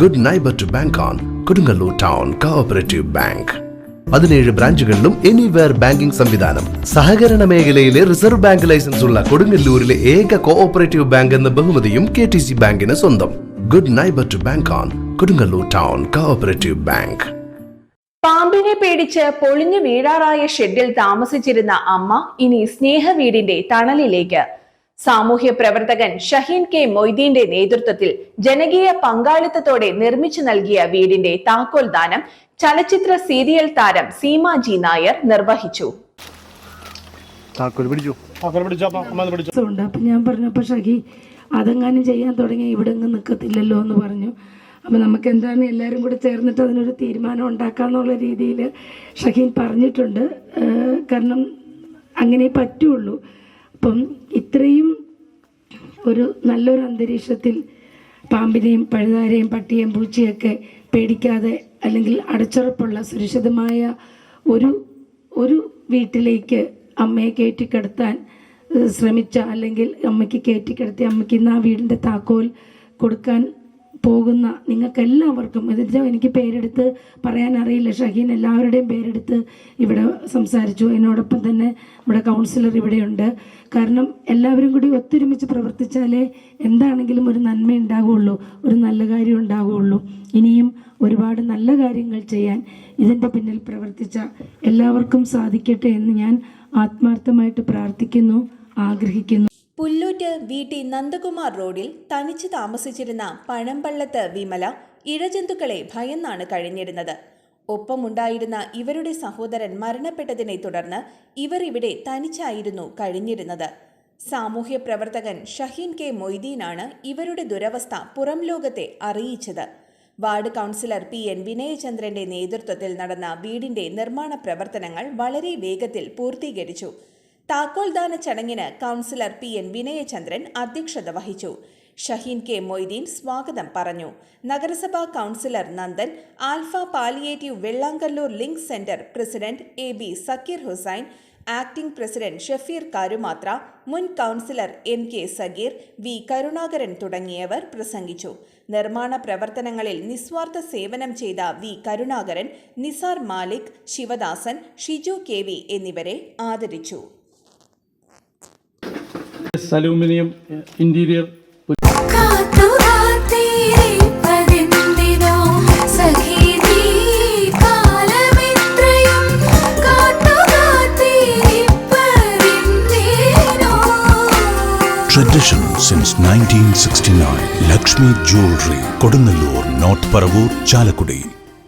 Good neighbour to bank on Kodungallur town cooperative bank പതിനേഴ് ബ്രാഞ്ചുകളിലും anywhere banking സംവിധാനം. സഹകരണ മേഖലയിലെ റിസർവ് ബാങ്ക് ലൈസൻസ് ഉള്ള കൊടുങ്ങല്ലൂരിലെ ഏക കോഓപ്പറേറ്റീവ് ബാങ്ക് എന്ന ബഹുമതിയും കെ ടി സി ബാങ്കിന് സ്വന്തം. Good neighbour to bank on Kodungallur town cooperative bank പാമ്പിനെ പേടിച്ച് പൊളിഞ്ഞു വീഴാറായ ഷെഡിൽ താമസിച്ചിരുന്ന അമ്മ ഇനി സ്നേഹ വീടിന്റെ തണലിലേക്ക്. സാമൂഹ്യ പ്രവർത്തകൻ ഷഹീൻ കെ മൊയ്തീന്റെ നേതൃത്വത്തിൽ ജനകീയ പങ്കാളിത്തത്തോടെ നിർമ്മിച്ചു നൽകിയ വീടിന്റെ താക്കോൽ ദാനം ചലച്ചിത്ര സീരിയൽ താരം സീമ ജി നായർ നിർവഹിച്ചു. താക്കോൽ പിടിച്ചു? താക്കോൽ പിടിച്ചോ? അമ്മ അമ്മ പിടിച്ചോ? ഉണ്ട് അപ്പം ഞാൻ പറഞ്ഞപ്പോ ഷഹി അതെങ്ങാനും ചെയ്യാൻ തുടങ്ങി ഇവിടെ നിൽക്കത്തില്ലല്ലോ എന്ന് പറഞ്ഞു. അപ്പം നമുക്ക് എന്താണ് എല്ലാവരും കൂടെ ചേർന്നിട്ട് അതിനൊരു തീരുമാനം ഉണ്ടാക്കാന്നുള്ള രീതിയിൽ ഷഹീൻ പറഞ്ഞിട്ടുണ്ട്. കാരണം അങ്ങനെ പറ്റുള്ളൂ. അപ്പം ഇത്രയും ഒരു നല്ലൊരു അന്തരീക്ഷത്തിൽ പാമ്പിനെയും പഴുതാരെയും പട്ടിയെയും പൂച്ചയൊക്കെ പേടിക്കാതെ അല്ലെങ്കിൽ അടച്ചുറപ്പുള്ള സുരക്ഷിതമായ ഒരു ഒരു വീട്ടിലേക്ക് അമ്മയെ കയറ്റിക്കിടത്താൻ ശ്രമിച്ച അല്ലെങ്കിൽ അമ്മയ്ക്ക് കയറ്റിക്കിടത്തി അമ്മയ്ക്ക് ഇന്ന് ആ വീടിന്റെ താക്കോൽ കൊടുക്കാൻ പോകുന്ന നിങ്ങൾക്കെല്ലാവർക്കും ഇതിന്റെ എനിക്ക് പേരെടുത്ത് പറയാൻ അറിയില്ല ഷഹീൻ എല്ലാവരുടെയും പേരെടുത്ത് ഇവിടെ സംസാരിച്ചു. എന്നോടൊപ്പം തന്നെ നമ്മുടെ കൗൺസിലർ ഇവിടെയുണ്ട്. കാരണം എല്ലാവരും കൂടി ഒത്തൊരുമിച്ച് പ്രവർത്തിച്ചാലേ എന്താണെങ്കിലും ഒരു നന്മ ഉണ്ടാകുള്ളൂ ഒരു നല്ല കാര്യം ഉണ്ടാകുള്ളൂ ഇനിയും ഒരുപാട് നല്ല കാര്യങ്ങൾ ചെയ്യാൻ ഇതിന്റെ പിന്നിൽ പ്രവർത്തിച്ച എല്ലാവർക്കും സാധിക്കട്ടെ എന്ന് ഞാൻ ആത്മാർത്ഥമായിട്ട് പ്രാർത്ഥിക്കുന്നു ആഗ്രഹിക്കുന്നു. പുല്ലൂറ്റ് വി. ടി. നന്ദകുമാർ റോഡിൽ തനിച്ച് താമസിച്ചിരുന്ന പഴമ്പള്ളത്ത് വിമല ഇഴജന്തുക്കളെ ഭയന്നാണ് കഴിഞ്ഞിരുന്നത്. ഒപ്പമുണ്ടായിരുന്ന ഇവരുടെ സഹോദരൻ മരണപ്പെട്ടതിനെ തുടർന്ന് ഇവർ ഇവിടെ തനിച്ചായിരുന്നു കഴിഞ്ഞിരുന്നത്. സാമൂഹ്യ പ്രവർത്തകൻ ഷഹീൻ കെ. മൊയ്തീനാണ് ഇവരുടെ ദുരവസ്ഥ പുറം ലോകത്തെ അറിയിച്ചത്. Ward councillor P. എൻ. വിനയചന്ദ്രന്റെ നേതൃത്വത്തിൽ നടന്ന വീടിന്റെ നിർമ്മാണ പ്രവർത്തനങ്ങൾ വളരെ വേഗത്തിൽ പൂർത്തീകരിച്ചു. താക്കോൽദാന ചടങ്ങിന് കൗൺസിലർ പി എൻ വിനയചന്ദ്രൻ അധ്യക്ഷത വഹിച്ചു. ഷഹീൻ കെ മൊയ്തീൻ സ്വാഗതം പറഞ്ഞു. നഗരസഭാ councillor Nandan alpha palliative Vellangallur link centre president A B Zakir Hussain acting president Shafeer Karumathra മുൻ councillor M K Sageer V Karunakaran തുടങ്ങിയവർ പ്രസംഗിച്ചു. നിർമ്മാണ പ്രവർത്തനങ്ങളിൽ നിസ്വാർത്ഥ സേവനം ചെയ്ത വി കരുണാകരൻ നിസാർ മാലിക് ശിവദാസൻ ഷിജു കെ എന്നിവരെ ആദരിച്ചു. Aluminium interior Tradition since 1969. Lakshmi Jewelry, Kodunallur, North Paravur, Chalakudi.